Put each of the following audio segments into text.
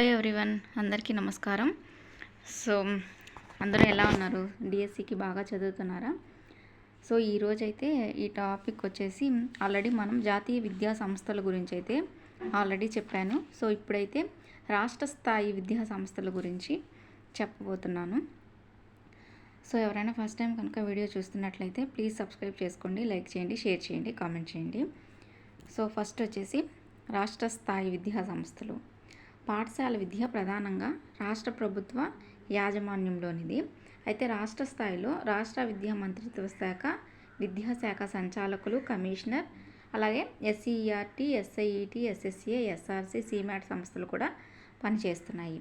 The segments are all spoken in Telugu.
హాయ్ ఎవ్రీవన్ అందరికీ నమస్కారం. సో అందరూ ఎలా ఉన్నారు? డిఎస్సికి బాగా చదువుతున్నారా? సో ఈరోజైతే ఈ టాపిక్ వచ్చేసి ఆల్రెడీ మనం జాతీయ విద్యా సంస్థల గురించి అయితే ఆల్రెడీ చెప్పాను. సో ఇప్పుడైతే రాష్ట్ర స్థాయి విద్యా సంస్థల గురించి చెప్పబోతున్నాను. సో ఎవరైనా ఫస్ట్ టైం కనుక వీడియో చూస్తున్నట్లయితే ప్లీజ్ సబ్స్క్రైబ్ చేసుకోండి లైక్ చేయండి షేర్ చేయండి కామెంట్ చేయండి. సో ఫస్ట్ వచ్చేసి రాష్ట్ర స్థాయి విద్యా సంస్థలు. పాఠశాల విద్య ప్రధానంగా రాష్ట్ర ప్రభుత్వ యాజమాన్యంలోనిది. అయితే రాష్ట్ర స్థాయిలో రాష్ట్ర విద్యా మంత్రిత్వ శాఖ విద్యాశాఖ సంచాలకులు కమిషనర్ అలాగే SCERT SIET SSA SRC SIEMAT సంస్థలు కూడా పనిచేస్తున్నాయి.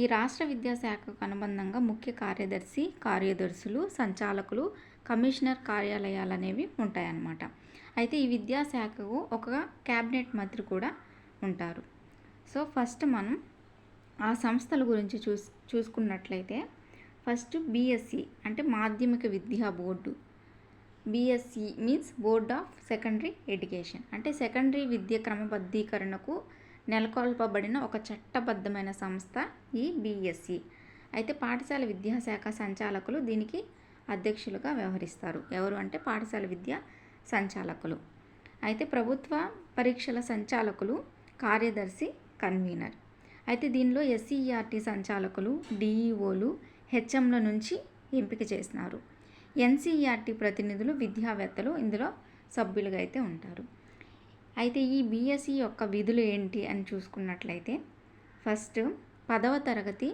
ఈ రాష్ట్ర విద్యాశాఖకు అనుబంధంగా ముఖ్య కార్యదర్శి కార్యదర్శులు సంచాలకులు కమిషనర్ కార్యాలయాలు అనేవి ఉంటాయన్నమాట. అయితే ఈ విద్యాశాఖకు ఒక క్యాబినెట్ మంత్రి కూడా ఉంటారు. సో ఫస్ట్ మనం ఆ సంస్థల గురించి చూస్ చూసుకున్నట్లయితే ఫస్ట్ బీఎస్సీ అంటే మాధ్యమిక విద్యా board. BSC means board of secondary education. అంటే సెకండరీ విద్య క్రమబద్ధీకరణకు నెలకొల్పబడిన ఒక చట్టబద్ధమైన సంస్థ ఈ బీఎస్సీ. అయితే పాఠశాల విద్యాశాఖ సంచాలకులు దీనికి అధ్యక్షులుగా వ్యవహరిస్తారు. ఎవరు అంటే పాఠశాల విద్య సంచాలకులు. అయితే ప్రభుత్వ పరీక్షల సంచాలకులు కార్యదర్శి కన్వీనర్. అయితే దీనిలో ఎస్సీఈఆర్టీ సంచాలకులు డిఈఓలు హెచ్ఎంల నుంచి ఎంపిక చేసినారు. ఎన్సీఈఆర్టీ ప్రతినిధులు విద్యావేత్తలు ఇందులో సభ్యులుగా అయితే ఉంటారు. అయితే ఈ బీఎస్సీ యొక్క విధులు ఏంటి అని చూసుకున్నట్లయితే ఫస్ట్ పదవ తరగతి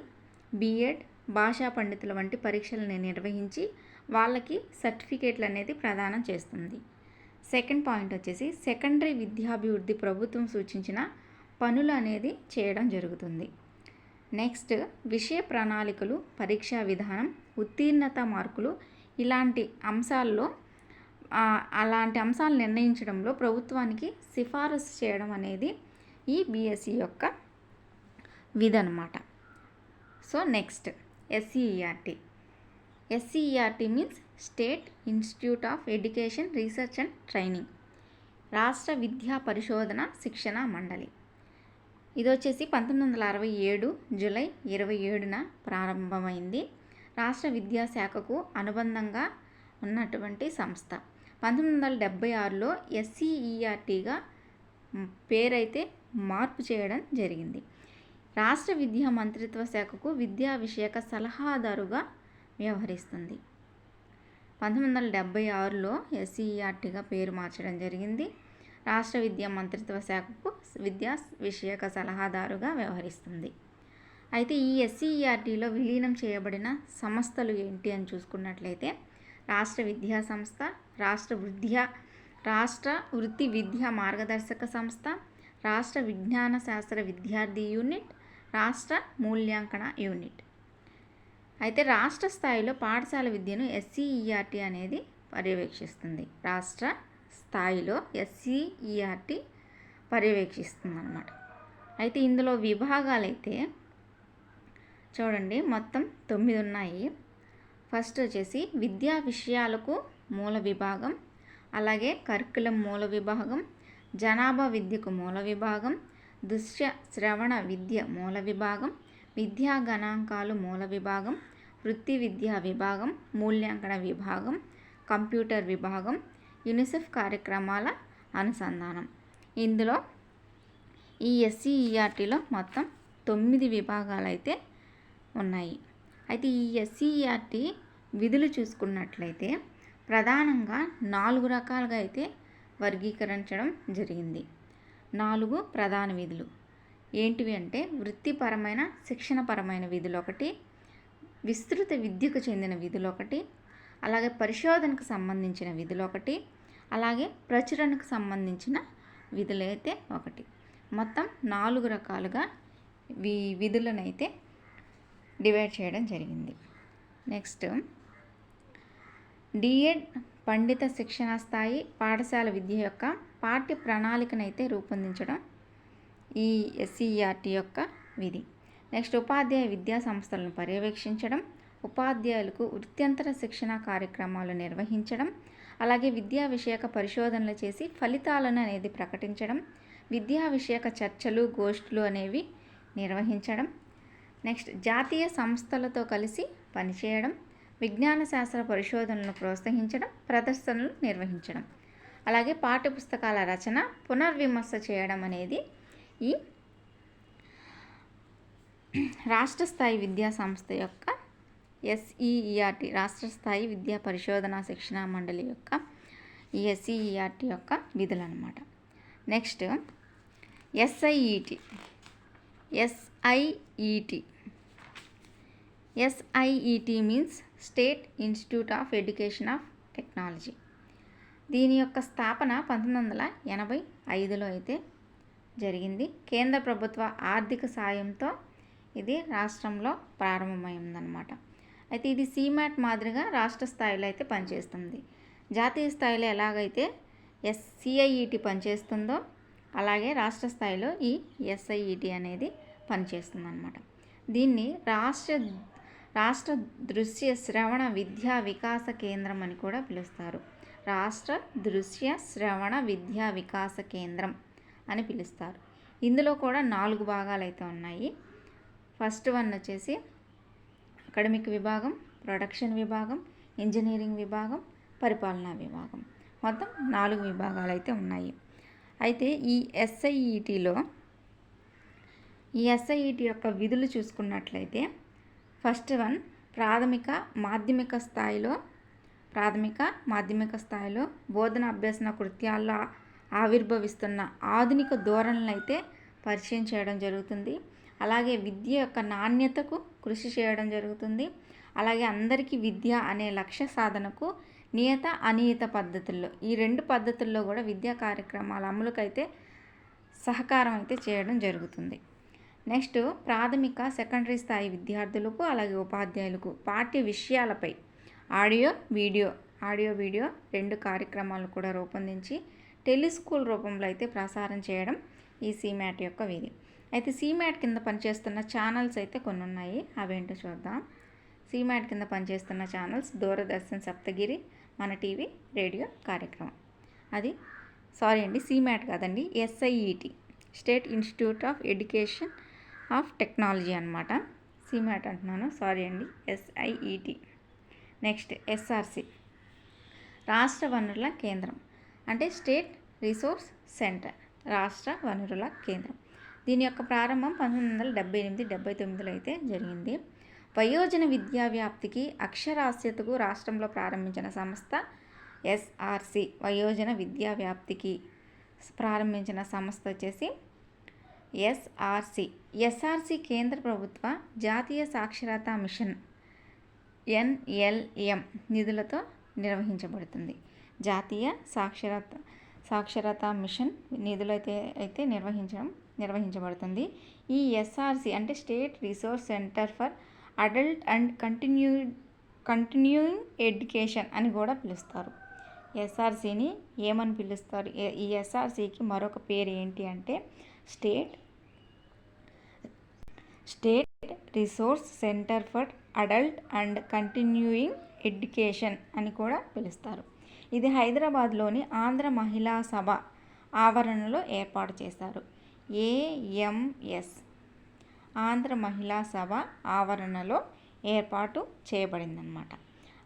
బీఎడ్ భాషా పండితుల వంటి పరీక్షలను నిర్వహించి వాళ్ళకి సర్టిఫికేట్లు అనేది ప్రదానం చేస్తుంది. సెకండ్ పాయింట్ వచ్చేసి సెకండరీ విద్యాభివృద్ధి ప్రభుత్వం సూచించిన పనులు అనేది చేయడం జరుగుతుంది. నెక్స్ట్ విషయ ప్రణాళికలు పరీక్షా విధానం ఉత్తీర్ణత మార్కులు ఇలాంటి అంశాల్లో అలాంటి అంశాలు నిర్ణయించడంలో ప్రభుత్వానికి సిఫారసు చేయడం అనేది ఈ బీఎస్సీ యొక్క విధనమాట. So next SCERT. SCERT means state institute of education research and training. రాష్ట్ర విద్యా పరిశోధన శిక్షణ మండలి. ఇది వచ్చేసి పంతొమ్మిది వందల అరవై ఏడు జూలై ఇరవై ఏడున ప్రారంభమైంది. రాష్ట్ర విద్యాశాఖకు అనుబంధంగా ఉన్నటువంటి సంస్థ. పంతొమ్మిది వందల డెబ్బై ఆరులో ఎస్సీఈఆర్టీగా పేరైతే మార్పు చేయడం జరిగింది. రాష్ట్ర విద్యా మంత్రిత్వ శాఖకు విద్యా విషయక సలహాదారుగా వ్యవహరిస్తుంది. పంతొమ్మిది వందల డెబ్బై ఆరులో ఎస్సీఈఆర్టీగా పేరు మార్చడం జరిగింది. రాష్ట్ర విద్యా మంత్రిత్వ శాఖకు విద్యా విషయక సలహాదారుగా వ్యవహరిస్తుంది. అయితే ఈ ఎస్సీఈఆర్టీలో విలీనం చేయబడిన సంస్థలు ఏంటి అని చూసుకున్నట్లయితే రాష్ట్ర విద్యా సంస్థ రాష్ట్ర విద్యా రాష్ట్ర వృత్తి విద్యా మార్గదర్శక సంస్థ రాష్ట్ర విజ్ఞాన శాస్త్ర విద్యార్థి యూనిట్ రాష్ట్ర మూల్యాంకన యూనిట్. అయితే రాష్ట్ర స్థాయిలో పాఠశాల విద్యను ఎస్సీఈఆర్టీ అనేది పర్యవేక్షిస్తుంది. రాష్ట్ర స్థాయిలో ఎస్సీఈఆర్టీ పర్యవేక్షిస్తుంది అన్నమాట అయితే ఇందులో విభాగాలు అయితే చూడండి మొత్తం తొమ్మిది ఉన్నాయి ఫస్ట్ వచ్చేసి విద్యా విషయాలకు మూల విభాగం అలాగే కరికులం మూల విభాగం జనాభా విద్యకు మూల విభాగం దృశ్య శ్రవణ విద్య మూల విభాగం విద్యా గణాంకాలు మూల విభాగం వృత్తి విద్యా విభాగం మూల్యాంకన విభాగం కంప్యూటర్ విభాగం యునిసెఫ్ కార్యక్రమాల అనుసంధానం. ఇందులో ఈ ఎస్సీఈఆర్టీలో మొత్తం తొమ్మిది విభాగాలు అయితే ఉన్నాయి. అయితే ఈ ఎస్సీఈఆర్టీ విధులు చూసుకున్నట్లయితే ప్రధానంగా నాలుగు రకాలుగా అయితే వర్గీకరించడం జరిగింది. నాలుగు ప్రధాన విధులు. ఏంటివి అంటే వృత్తిపరమైన శిక్షణపరమైన విధులు ఒకటి విస్తృత విద్యకు చెందిన విధులు ఒకటి అలాగే పరిశోధనకు సంబంధించిన విధులు ఒకటి అలాగే ప్రచురణకు సంబంధించిన విధులైతే ఒకటి. మొత్తం నాలుగు రకాలుగా వి విధులను అయితే డివైడ్ చేయడం జరిగింది. నెక్స్ట్ డిఎడ్ పండిత శిక్షణ స్థాయి పాఠశాల విద్య యొక్క పాఠ్య ప్రణాళికనైతే రూపొందించడం ఈ ఎస్సీఆర్టీ యొక్క విధి. నెక్స్ట్ ఉపాధ్యాయ విద్యా సంస్థలను పర్యవేక్షించడం ఉపాధ్యాయులకు వృత్యంతర శిక్షణ కార్యక్రమాలు నిర్వహించడం అలాగే విద్యా విషయక పరిశోధనలు చేసి ఫలితాలను అనేది ప్రకటించడం విద్యా విషయక చర్చలు గోష్ఠులు అనేవి నిర్వహించడం నెక్స్ట్ జాతీయ సంస్థలతో కలిసి పనిచేయడం విజ్ఞాన శాస్త్ర పరిశోధనలను ప్రోత్సహించడం ప్రదర్శనలు నిర్వహించడం. అలాగే పాఠ్యపుస్తకాల రచన పునర్విమర్శ చేయడం అనేది ఈ రాష్ట్ర స్థాయి విద్యా సంస్థ యొక్క ఎస్ఈఈఆర్టీ రాష్ట్ర స్థాయి విద్యా పరిశోధన శిక్షణ మండలి యొక్క ఈ ఎస్ఈఈఆర్టీ యొక్క విధులు అనమాట next SIET SIET. SIET means state institute of education of technology. దీని యొక్క స్థాపన పంతొమ్మిది వందల ఎనభై ఐదులో అయితే జరిగింది. కేంద్ర ప్రభుత్వ ఆర్థిక సాయంతో ఇది రాష్ట్రంలో ప్రారంభమైందనమాట అయితే ఇది సీమాట్ మాదిరిగా రాష్ట్ర స్థాయిలో అయితే పనిచేస్తుంది. జాతీయ స్థాయిలో ఎలాగైతే ఎస్సిఐఈటి పనిచేస్తుందో అలాగే రాష్ట్ర స్థాయిలో ఈ ఎస్ఐఈటి అనేది పనిచేస్తుంది అనమాట దీన్ని రాష్ట్ర రాష్ట్ర దృశ్య శ్రవణ విద్యా వికాస కేంద్రం అని కూడా పిలుస్తారు. రాష్ట్ర దృశ్య శ్రవణ విద్యా వికాస కేంద్రం అని పిలుస్తారు. ఇందులో కూడా నాలుగు భాగాలు అయితే ఉన్నాయి. ఫస్ట్ వన్ వచ్చేసి అకాడమిక్ విభాగం ప్రొడక్షన్ విభాగం ఇంజనీరింగ్ విభాగం పరిపాలనా విభాగం. మొత్తం నాలుగు విభాగాలు అయితే ఉన్నాయి. అయితే ఈ ఎస్ఐఈటిలో ఈ ఎస్ఐఈటి యొక్క విధులు చూసుకున్నట్లయితే ఫస్ట్ వన్ ప్రాథమిక మాధ్యమిక స్థాయిలో ప్రాథమిక మాధ్యమిక స్థాయిలో బోధన అభ్యసన కృత్యాల్లో ఆవిర్భవిస్తున్న ఆధునిక ధోరణులైతే అయితే పరిచయం చేయడం జరుగుతుంది. అలాగే విద్య యొక్క నాణ్యతకు కృషి చేయడం జరుగుతుంది. అలాగే అందరికీ విద్య అనే లక్ష్య సాధనకు నియత అనియత పద్ధతుల్లో ఈ రెండు పద్ధతుల్లో కూడా విద్యా కార్యక్రమాల అమలుకైతే సహకారం అయితే చేయడం జరుగుతుంది. నెక్స్ట్ ప్రాథమిక సెకండరీ స్థాయి విద్యార్థులకు అలాగే ఉపాధ్యాయులకు పాఠ్య విషయాలపై ఆడియో వీడియో ఆడియో వీడియో రెండు కార్యక్రమాలు కూడా రూపొందించి టెలిస్కూల్ రూపంలో అయితే ప్రసారం చేయడం ఈ సీమ్యాట్ యొక్క విధి. అయితే సీమ్యాట్ కింద పనిచేస్తున్న ఛానల్స్ అయితే కొన్ని ఉన్నాయి అవేంటో చూద్దాం. సీమ్యాట్ కింద పనిచేస్తున్న ఛానల్స్ దూరదర్శన్ సప్తగిరి మన టీవీ రేడియో కార్యక్రమం. అది సారీ అండి సీమ్యాట్ కాదండి SIET state institute of education of technology అనమాట సీమ్యాట్ అంటున్నాను సారీ అండి ఎస్ఐఈటి నెక్స్ట్ ఎస్ఆర్సి రాష్ట్ర వనరుల కేంద్రం. అంటే స్టేట్ రిసోర్స్ సెంటర్ రాష్ట్ర వనరుల కేంద్రం. దీని యొక్క ప్రారంభం పంతొమ్మిది వందల డెబ్బై ఎనిమిది డెబ్బై తొమ్మిదిలో అయితే జరిగింది. వయోజన విద్యా వ్యాప్తికి అక్షరాస్యతకు రాష్ట్రంలో ప్రారంభించిన సంస్థ ఎస్ఆర్సి. వయోజన విద్యా వ్యాప్తికి ప్రారంభించిన సంస్థ వచ్చేసి ఎస్ఆర్సి. ఎస్ఆర్సి కేంద్ర ప్రభుత్వ జాతీయ సాక్షరతా మిషన్ ఎన్ఎల్ఎం నిధులతో నిర్వహించబడుతుంది. జాతీయ సాక్షరత సాక్షరతా మిషన్ నిధులైతే అయితే నిర్వహించడం నిర్వహించబడుతుంది. ఈ ఎస్ఆర్సి అంటే state resource centre for adult and continue continuing education అని కూడా పిలుస్తారు. ఎస్ఆర్సీని ఏమని పిలుస్తారు? ఈ ఎస్ఆర్సీకి మరొక పేరు ఏంటి అంటే state state resource centre for adult and continuing education అని కూడా పిలుస్తారు. ఇది హైదరాబాద్లోని ఆంధ్ర మహిళా సభ ఆవరణలో ఏర్పాటు చేశారు. ఏఎంఎస్ ఆంధ్ర మహిళా సభ ఆవరణలో ఏర్పాటు చేయబడిందనమాట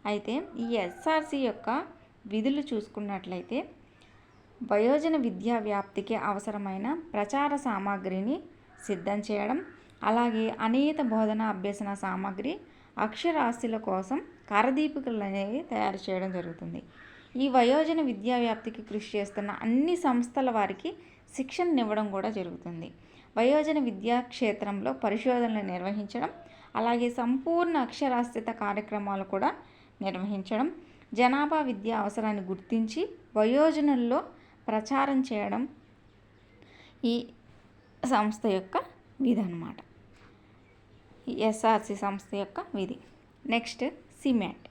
అయితే ఈ ఎస్ఆర్సి యొక్క విధులు చూసుకున్నట్లయితే వయోజన విద్యా వ్యాప్తికి అవసరమైన ప్రచార సామాగ్రిని సిద్ధం చేయడం అలాగే అనేత బోధన అభ్యసన సామాగ్రి అక్షరాస్యుల కోసం కరదీపికలు అనేవి తయారు చేయడం జరుగుతుంది. ఈ వయోజన విద్యా వ్యాప్తికి కృషి చేస్తున్న అన్ని సంస్థల వారికి శిక్షణనివ్వడం కూడా జరుగుతుంది. వయోజన విద్యా క్షేత్రంలో పరిశోధనలు నిర్వహించడం అలాగే సంపూర్ణ అక్షరాస్యత కార్యక్రమాలు కూడా నిర్వహించడం జనాభా విద్యా అవసరాన్ని గుర్తించి వయోజనుల్లో ప్రచారం చేయడం ఈ సంస్థ యొక్క విధి అనమాట ఎస్ఆర్సి సంస్థ యొక్క విధి. Next CMAT.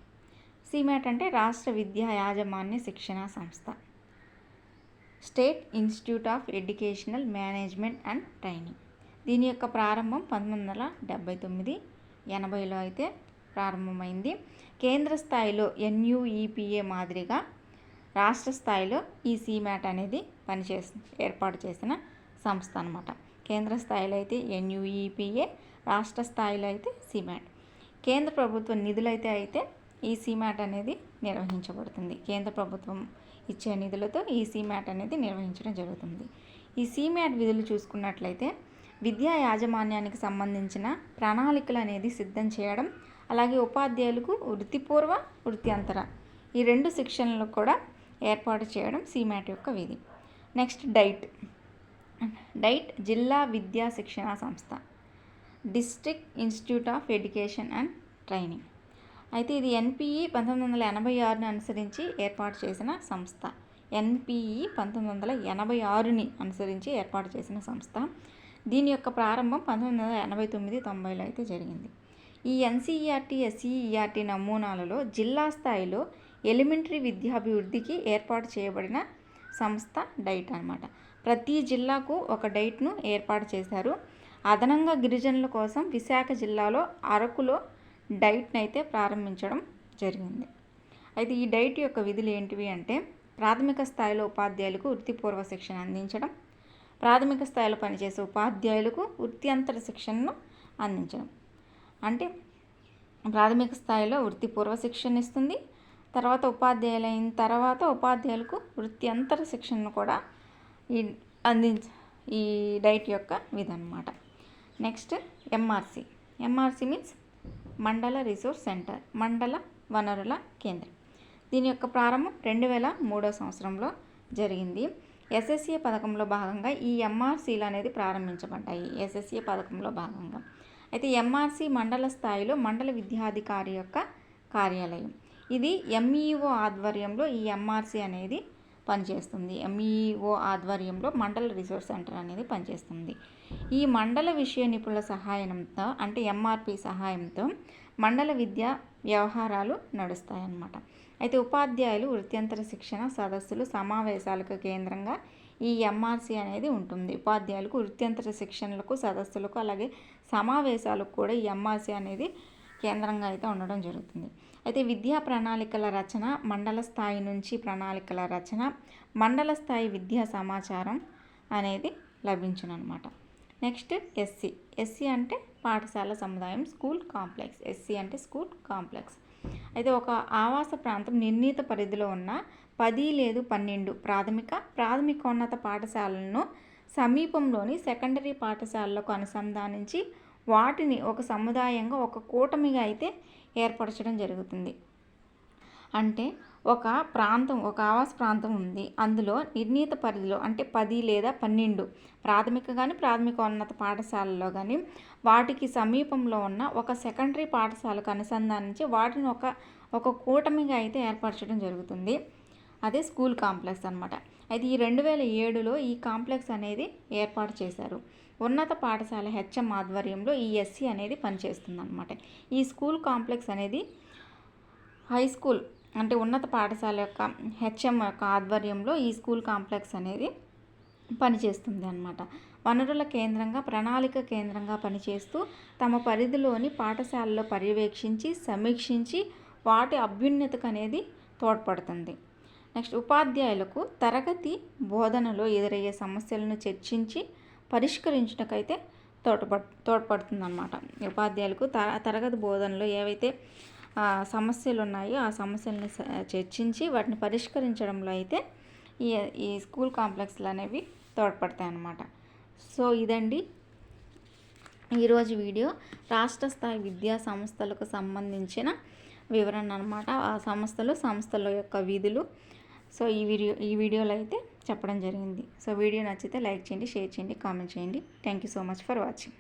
సిమ్యాట్ అంటే రాష్ట్ర విద్యా యాజమాన్య శిక్షణ సంస్థ. State institute of educational management and training. దీని యొక్క ప్రారంభం పంతొమ్మిది వందల డెబ్బై తొమ్మిది ఎనభైలో అయితే ప్రారంభమైంది. కేంద్ర స్థాయిలో ఎన్యుఈపిఏ మాదిరిగా రాష్ట్ర స్థాయిలో ఈ సీమ్యాట్ అనేది పనిచేసి ఏర్పాటు చేసిన సంస్థ అనమాట కేంద్ర స్థాయిలో అయితే ఎన్యుఈపిఏ రాష్ట్ర స్థాయిలో అయితే సిమాట్. కేంద్ర ప్రభుత్వ నిధులైతే అయితే ఈ సిమాట్ అనేది నిర్వహించబడుతుంది. కేంద్ర ప్రభుత్వం ఇచ్చే నిధులతో ఈ సిమాట్ అనేది నిర్వహించడం జరుగుతుంది. ఈ సిమాట్ విధులు చూసుకున్నట్లయితే విద్యా యాజమాన్యానికి సంబంధించిన ప్రణాళికలు అనేది సిద్ధం చేయడం అలాగే ఉపాధ్యాయులకు వృత్తిపూర్వ వృత్యంతర ఈ రెండు శిక్షణలకు కూడా ఏర్పాటు చేయడం సిమాట్ యొక్క విధి. Next diet. డైట్ జిల్లా విద్యా శిక్షణ సంస్థ district institute of education and training. అయితే ఇది ఎన్పిఈ పంతొమ్మిది వందల ఎనభై ఆరుని అనుసరించి ఏర్పాటు చేసిన సంస్థ. ఎన్పిఈ పంతొమ్మిది వందల ఎనభై ఆరుని అనుసరించి ఏర్పాటు చేసిన సంస్థ. దీని యొక్క ప్రారంభం పంతొమ్మిది వందల ఎనభై తొమ్మిది తొంభైలో అయితే జరిగింది. ఈ ఎన్సీఈఆర్టీ ఎస్సీఈఆర్టీ నమూనాలలో జిల్లా స్థాయిలో ఎలిమెంటరీ విద్యాభివృద్ధికి ఏర్పాటు చేయబడిన సంస్థ డైట్ అనమాట ప్రతి జిల్లాకు ఒక డైట్ను ఏర్పాటు చేశారు. అదనంగా గిరిజనుల కోసం విశాఖ జిల్లాలో అరకులో డైట్ని అయితే ప్రారంభించడం జరిగింది. అయితే ఈ డైట్ యొక్క విధులు ఏంటివి అంటే ప్రాథమిక స్థాయిలో ఉపాధ్యాయులకు వృత్తిపూర్వ శిక్షణ అందించడం ప్రాథమిక స్థాయిలో పనిచేసే ఉపాధ్యాయులకు వృత్తి అంతర శిక్షణను అందించడం. అంటే ప్రాథమిక స్థాయిలో వృత్తిపూర్వ శిక్షణ ఇస్తుంది తర్వాత ఉపాధ్యాయులు అయిన తర్వాత ఉపాధ్యాయులకు వృత్తి అంతర శిక్షణను కూడా ఈ అందించ ఈ డైట్ యొక్క విధనమాట next MRC. MRC means mandal resource centre మండల వనరుల కేంద్రం. దీని యొక్క ప్రారంభం రెండు వేల మూడో సంవత్సరంలో జరిగింది. ఎస్ఎస్ఏ పథకంలో భాగంగా ఈ ఎంఆర్సీలు అనేది ప్రారంభించబడ్డాయి. ఎస్ఎస్ఏ పథకంలో భాగంగా. అయితే ఎంఆర్సి మండల స్థాయిలో మండల విద్యాధికారి యొక్క కార్యాలయం. ఇది ఎంఈఓ ఆధ్వర్యంలో ఈ ఎంఆర్సి అనేది పనిచేస్తుంది. ఎంఈఓ ఆధ్వర్యంలో మండల రిసోర్స్ సెంటర్ అనేది పనిచేస్తుంది. ఈ మండల విషయ నిపుణుల సహాయంతో అంటే ఎంఆర్పి సహాయంతో మండల విద్యా వ్యవహారాలు నడుస్తాయన్నమాట. అయితే ఉపాధ్యాయులు వృత్యంతర శిక్షణ సదస్సులు సమావేశాలకు కేంద్రంగా ఈ ఎంఆర్సి అనేది ఉంటుంది. ఉపాధ్యాయులకు వృత్యంతర శిక్షణలకు సదస్సులకు అలాగే సమావేశాలకు కూడా ఈ ఎంఆర్సి అనేది కేంద్రంగా అయితే ఉండడం జరుగుతుంది. అయితే విద్యా ప్రణాళికల రచన మండల స్థాయి నుంచి ప్రణాళికల రచన మండల స్థాయి విద్యా సమాచారం అనేది లభించునమాట నెక్స్ట్ ఎస్సీ. ఎస్సీ అంటే పాఠశాల సముదాయం స్కూల్ కాంప్లెక్స్. ఎస్సీ అంటే స్కూల్ కాంప్లెక్స్. అయితే ఒక ఆవాస ప్రాంతం నిర్ణీత పరిధిలో ఉన్న పది లేదు పన్నెండు ప్రాథమిక ప్రాథమికోన్నత పాఠశాలలను సమీపంలోని సెకండరీ పాఠశాలలకు అనుసంధానించి వాటిని ఒక సముదాయంగా ఒక కూటమిగా అయితే ఏర్పరచడం జరుగుతుంది. అంటే ఒక ప్రాంతం ఒక ఆవాస ప్రాంతం ఉంది. అందులో నిర్ణీత పరిధిలో అంటే పది లేదా పన్నెండు ప్రాథమిక కానీ ప్రాథమిక ఉన్నత పాఠశాలలో కానీ వాటికి సమీపంలో ఉన్న ఒక సెకండరీ పాఠశాలకు అనుసంధానించి వాటిని ఒక ఒక కూటమిగా అయితే ఏర్పరచడం జరుగుతుంది. అదే స్కూల్ కాంప్లెక్స్ అనమాట అయితే ఈ రెండు వేల ఏడులో ఈ కాంప్లెక్స్ అనేది ఏర్పాటు చేశారు. ఉన్నత పాఠశాల హెచ్ఎం ఆధ్వర్యంలో ఈ ఎస్సీ అనేది పనిచేస్తుంది అనమాట ఈ స్కూల్ కాంప్లెక్స్ అనేది హై స్కూల్ అంటే ఉన్నత పాఠశాల యొక్క హెచ్ఎం యొక్క ఆధ్వర్యంలో ఈ స్కూల్ కాంప్లెక్స్ అనేది పనిచేస్తుంది అనమాట వనరుల కేంద్రంగా ప్రణాళిక కేంద్రంగా పనిచేస్తూ తమ పరిధిలోని పాఠశాలలో పర్యవేక్షించి సమీక్షించి వాటి అభ్యున్నతకు అనేది తోడ్పడుతుంది. నెక్స్ట్ ఉపాధ్యాయులకు తరగతి బోధనలో ఎదురయ్యే సమస్యలను చర్చించి పరిష్కరించుటకైతే తోడ్పడ్ తోడ్పడుతుందన్నమాట. ఉపాధ్యాయులకు తర తరగతి బోధనలో ఏవైతే సమస్యలు ఉన్నాయో ఆ సమస్యలను చర్చించి వాటిని పరిష్కరించడంలో అయితే ఈ ఈ స్కూల్ కాంప్లెక్స్లు అనేవి తోడ్పడతాయి అన్నమాట సో ఇదండి ఈరోజు వీడియో. రాష్ట్ర స్థాయి విద్యా సంస్థలకు సంబంధించిన వివరణ అనమాట ఆ సంస్థలు సంస్థల యొక్క విధులు. సో ఈ వీడియో ఈ వీడియోలో అయితే చెప్పడం జరిగింది. సో వీడియో నచ్చితే లైక్ చేయండి షేర్ చేయండి కామెంట్ చేయండి. Thank you so much for watching